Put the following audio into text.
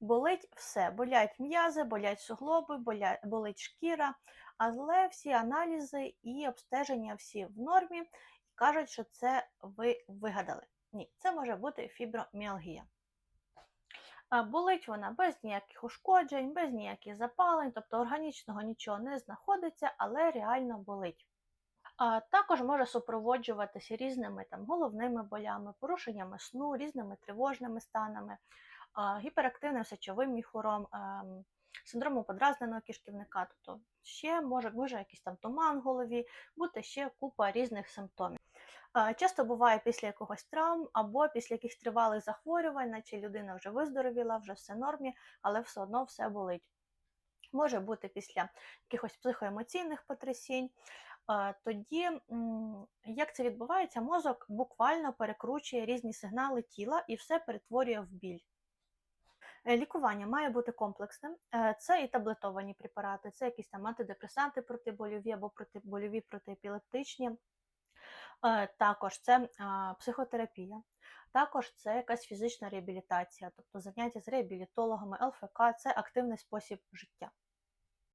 Болить все. Болять м'язи, болять суглоби, боля- болить шкіра, але всі аналізи і обстеження всі в нормі і кажуть, що це ви вигадали. Ні, це може бути фіброміалгія. Болить вона без ніяких ушкоджень, без ніяких запалень, тобто органічного нічого не знаходиться, але реально болить. Також може супроводжуватися різними там, головними болями, порушеннями сну, різними тривожними станами, гіперактивним сечовим міхуром, ем, синдромом подразненого кишківника. Тобто ще може, може якийсь там туман в голові, бути ще купа різних симптомів. Часто буває після якогось травм або після якихось тривалих захворювань, наче людина вже виздоровіла, вже все нормі, але все одно все болить. Може бути після якихось психоемоційних потрясінь. Тоді, як це відбувається, мозок буквально перекручує різні сигнали тіла і все перетворює в біль. Е, Лікування має бути комплексним. Е, Це і таблетовані препарати, це якісь там антидепресанти протибольові або протибольові протиепілептичні. Е, Також це психотерапія, також це якась фізична реабілітація, тобто заняття з реабілітологами, ЛФК це активний спосіб життя.